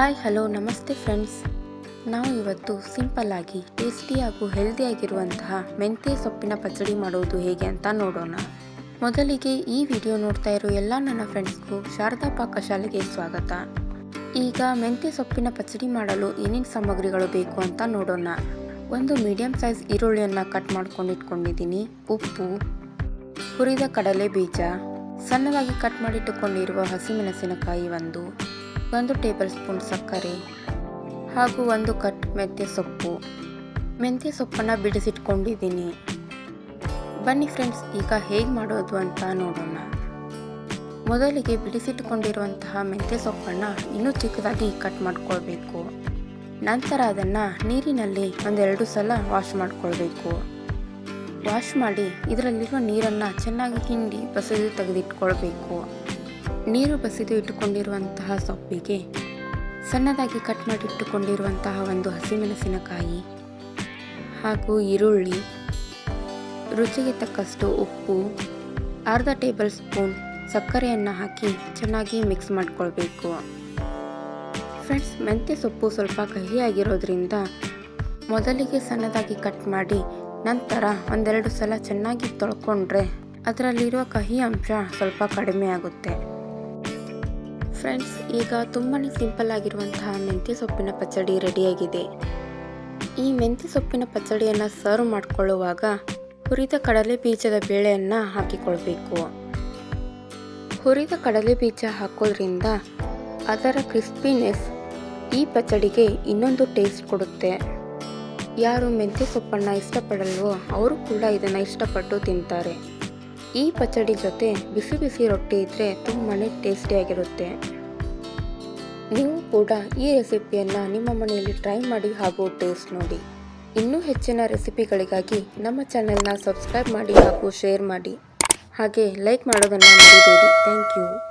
Hi, hello, ನಮಸ್ತೆ friends. ನಾವು ಇವತ್ತು ಸಿಂಪಲ್ ಆಗಿ ಟೇಸ್ಟಿ ಹಾಗೂ ಹೆಲ್ದಿಯಾಗಿರುವಂತಹ ಮೆಂತ್ಯ ಸೊಪ್ಪಿನ ಪಚಡಿ ಮಾಡೋದು ಹೇಗೆ ಅಂತ ನೋಡೋಣ. ಮೊದಲಿಗೆ ಈ ವಿಡಿಯೋ ನೋಡ್ತಾ ಇರೋ ಎಲ್ಲ ನನ್ನ ಫ್ರೆಂಡ್ಸ್ಗೂ ಶಾರದಾ ಪಾಕಶಾಲೆಗೆ ಸ್ವಾಗತ. ಈಗ ಮೆಂತ್ಯ ಸೊಪ್ಪಿನ ಪಚಡಿ ಮಾಡಲು ಏನೇನು ಸಾಮಗ್ರಿಗಳು ಬೇಕು ಅಂತ ನೋಡೋಣ. ಒಂದು ಮೀಡಿಯಂ ಸೈಜ್ ಈರುಳ್ಳಿಯನ್ನು ಕಟ್ ಮಾಡ್ಕೊಂಡು ಇಟ್ಕೊಂಡಿದ್ದೀನಿ. ಉಪ್ಪು, ಹುರಿದ ಕಡಲೆ ಬೀಜ, ಸಣ್ಣದಾಗಿ ಕಟ್ ಮಾಡಿಟ್ಟುಕೊಂಡಿರುವ ಹಸಿಮೆಣಸಿನಕಾಯಿ ಒಂದು ಒಂದು ಟೇಬಲ್ ಸ್ಪೂನ್ ಸಕ್ಕರೆ ಹಾಗೂ ಒಂದು ಕಟ್ ಮೆಂತ್ಯ ಸೊಪ್ಪು. ಮೆಂತ್ಯ ಸೊಪ್ಪನ್ನು ಬಿಡಿಸಿಟ್ಕೊಂಡಿದ್ದೀನಿ. ಬನ್ನಿ ಫ್ರೆಂಡ್ಸ್, ಈಗ ಹೇಗೆ ಮಾಡೋದು ಅಂತ ನೋಡೋಣ. ಮೊದಲಿಗೆ ಬಿಡಿಸಿಟ್ಟುಕೊಂಡಿರುವಂತಹ ಮೆಂತ್ಯ ಸೊಪ್ಪನ್ನು ಇನ್ನೂ ಚಿಕ್ಕದಾಗಿ ಕಟ್ ಮಾಡ್ಕೊಳ್ಬೇಕು. ನಂತರ ಅದನ್ನು ನೀರಿನಲ್ಲಿ ಒಂದೆರಡು ಸಲ ವಾಶ್ ಮಾಡಿಕೊಳ್ಬೇಕು. ವಾಶ್ ಮಾಡಿ ಇದರಲ್ಲಿರುವ ನೀರನ್ನು ಚೆನ್ನಾಗಿ ಹಿಂಡಿ ಬಸಿದು ತೆಗೆದಿಟ್ಕೊಳ್ಬೇಕು. ನೀರು ಬಸಿದು ಇಟ್ಟುಕೊಂಡಿರುವಂತಹ ಸೊಪ್ಪಿಗೆ, ಸಣ್ಣದಾಗಿ ಕಟ್ ಮಾಡಿ ಇಟ್ಟುಕೊಂಡಿರುವಂತಹ ಒಂದು ಹಸಿಮೆಣಸಿನಕಾಯಿ ಹಾಗೂ ಈರುಳ್ಳಿ, ರುಚಿಗೆ ತಕ್ಕಷ್ಟು ಉಪ್ಪು, ಅರ್ಧ ಟೇಬಲ್ ಸ್ಪೂನ್ ಸಕ್ಕರೆಯನ್ನು ಹಾಕಿ ಚೆನ್ನಾಗಿ ಮಿಕ್ಸ್ ಮಾಡಿಕೊಳ್ಬೇಕು. ಫ್ರೆಂಡ್ಸ್, ಮೆಂತ್ಯ ಸೊಪ್ಪು ಸ್ವಲ್ಪ ಕಹಿಯಾಗಿರೋದ್ರಿಂದ ಮೊದಲಿಗೆ ಸಣ್ಣದಾಗಿ ಕಟ್ ಮಾಡಿ ನಂತರ ಒಂದೆರಡು ಸಲ ಚೆನ್ನಾಗಿ ತೊಳ್ಕೊಂಡ್ರೆ ಅದರಲ್ಲಿರುವ ಕಹಿ ಅಂಶ ಸ್ವಲ್ಪ ಕಡಿಮೆ ಆಗುತ್ತೆ. ಫ್ರೆಂಡ್ಸ್, ಈಗ ತುಂಬಾ ಸಿಂಪಲ್ ಆಗಿರುವಂತಹ ಮೆಂತ್ಯ ಸೊಪ್ಪಿನ ಪಚ್ಚಡಿ ರೆಡಿಯಾಗಿದೆ. ಈ ಮೆಂತ್ಯ ಸೊಪ್ಪಿನ ಪಚ್ಚಡಿಯನ್ನು ಸರ್ವ್ ಮಾಡಿಕೊಳ್ಳುವಾಗ ಹುರಿದ ಕಡಲೆ ಬೀಜದ ಬೇಳೆಯನ್ನು ಹಾಕಿಕೊಳ್ಬೇಕು. ಹುರಿದ ಕಡಲೆ ಬೀಜ ಹಾಕೋದ್ರಿಂದ ಅದರ ಕ್ರಿಸ್ಪಿನೆಸ್ ಈ ಪಚ್ಚಡಿಗೆ ಇನ್ನೊಂದು ಟೇಸ್ಟ್ ಕೊಡುತ್ತೆ. ಯಾರು ಮೆಂತ್ಯ ಸೊಪ್ಪನ್ನು ಇಷ್ಟಪಡಲ್ವೋ, ಅವರು ಕೂಡ ಇದನ್ನು ಇಷ್ಟಪಟ್ಟು ತಿಂತಾರೆ. ಈ ಪಚಡಿ ಜೊತೆ ಬಿಸಿ ಬಿಸಿ ರೊಟ್ಟಿ ಇದ್ದರೆ ತುಂಬಾ ಟೇಸ್ಟಿಯಾಗಿರುತ್ತೆ ನೀವು ಕೂಡ ಈ ರೆಸಿಪಿಯನ್ನು ನಿಮ್ಮ ಮನೆಯಲ್ಲಿ ಟ್ರೈ ಮಾಡಿ ಹಾಗೂ ಟೇಸ್ಟ್ ನೋಡಿ. ಇನ್ನೂ ಹೆಚ್ಚಿನ ರೆಸಿಪಿಗಳಿಗಾಗಿ ನಮ್ಮ ಚಾನೆಲ್ನ ಸಬ್ಸ್ಕ್ರೈಬ್ ಮಾಡಿ ಹಾಗೂ ಶೇರ್ ಮಾಡಿ. ಹಾಗೆ ಲೈಕ್ ಮಾಡೋದನ್ನು ಮರಿಬೇಡಿ. Thank you